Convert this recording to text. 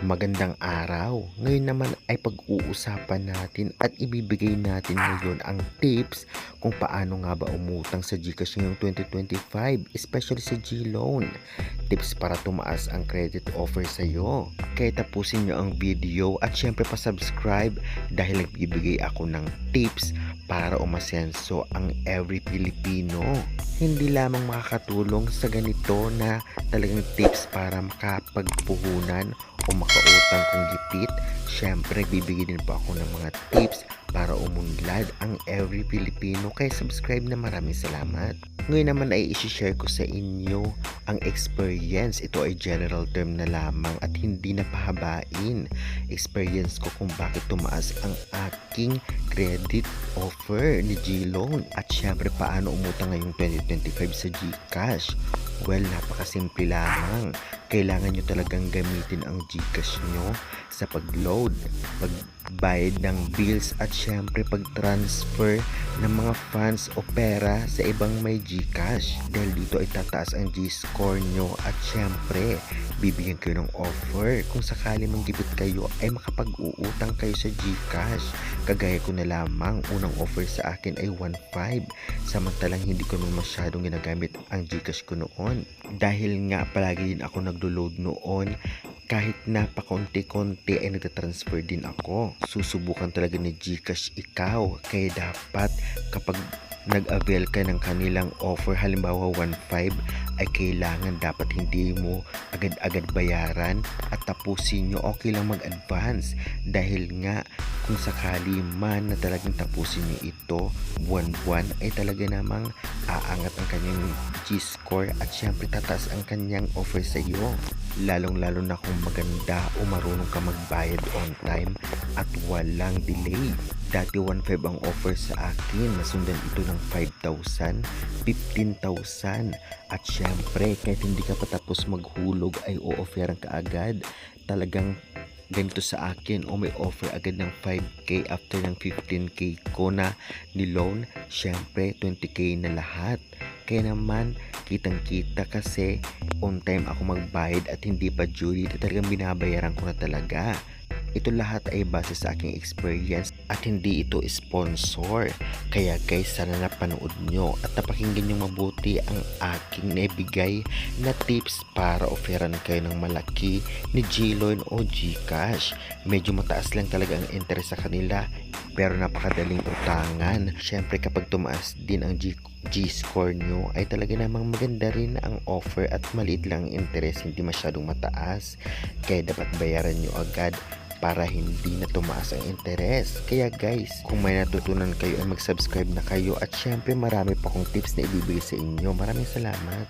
Magandang araw. Ngayon naman ay pag-uusapan natin at ibibigay natin ngayon ang tips kung paano nga ba umutang sa GCash ngayong 2025, especially sa G-Loan. Tips para tumaas ang credit offer sa iyo. Kaya tapusin nyo ang video at syempre pa-subscribe dahil nagbibigay ako ng tips para umasenso ang every Pilipino. Hindi lamang makakatulong sa ganito na talagang tips para makapagpuhunan o makautang kung gipit, syempre bibigyan din po ako ng mga tips para umunlad ang every Pilipino. Kaya subscribe na maraming salamat. Ngayon naman ay isi-share ko sa inyo ang experience. Ito ay general term na lamang at hindi na pahabain. Experience ko kung bakit tumaas ang aking credit offer ni G-Loan. At syempre paano umutang ngayong 2025 sa GCash. Well, napakasimple lamang. Kailangan nyo talagang gamitin ang GCash nyo sa pag-load, pagbayad ng bills at syempre pag-transfer ng mga funds o pera sa ibang may GCash. Dahil dito ay tataas ang G-score nyo at syempre bibigyan kayo ng offer kung sakali mang gipit kayo ay makapag-uutang kayo sa GCash. Kagaya ko na lamang, unang offer sa akin ay 1.5 samantalang hindi ko naman masyadong ginagamit ang GCash ko noon. Dahil nga palagi din ako naglo-load noon kahit napakonti-konti ay nagtatransfer din ako. Susubukan talaga ni Gcash ikaw. Kaya dapat kapag nag-avail ka ng kanilang offer, halimbawa 1.5, ay kailangan dapat hindi mo agad-agad bayaran at tapusin nyo. Okay lang mag-advance dahil nga kung sakali man na talagang tapusin nyo ito, buwan-buwan ay talaga namang aangat ang kanyang G-score at syempre tataas ang kanyang offer sa iyo. Lalong-lalo na kung maganda o marunong ka magbayad on time at walang delay. Dati 1.5 ang offer sa akin, nasundan ito ng 5,000, 15,000 at syempre kahit hindi ka patapos maghulog ay o-offeran ka agad. Talagang ganito sa akin. O may offer agad ng 5k after ng 15k ko na ni loan syempre 20k na lahat. Kaya naman kitang kita kasi on time ako magbayad at hindi pa due date talagang binabayaran ko na talaga ito lahat ay base sa aking experience at hindi ito sponsor. Kaya guys, sana napanood nyo at napakinggan nyo mabuti ang aking naibigay na tips para offeran kayo ng malaki ni Gloin o Gcash. Medyo mataas lang talaga ang interest sa kanila pero napakadaling utangan. Siyempre kapag tumaas din ang G G-score nyo ay talaga namang maganda rin ang offer at maliit lang ang interest, hindi masyadong mataas. Kaya dapat bayaran nyo agad para hindi na tumaas ang interes. Kaya guys, kung may natutunan kayo ay mag-subscribe na kayo at syempre marami pa kong tips na ibibigay sa inyo. Maraming salamat.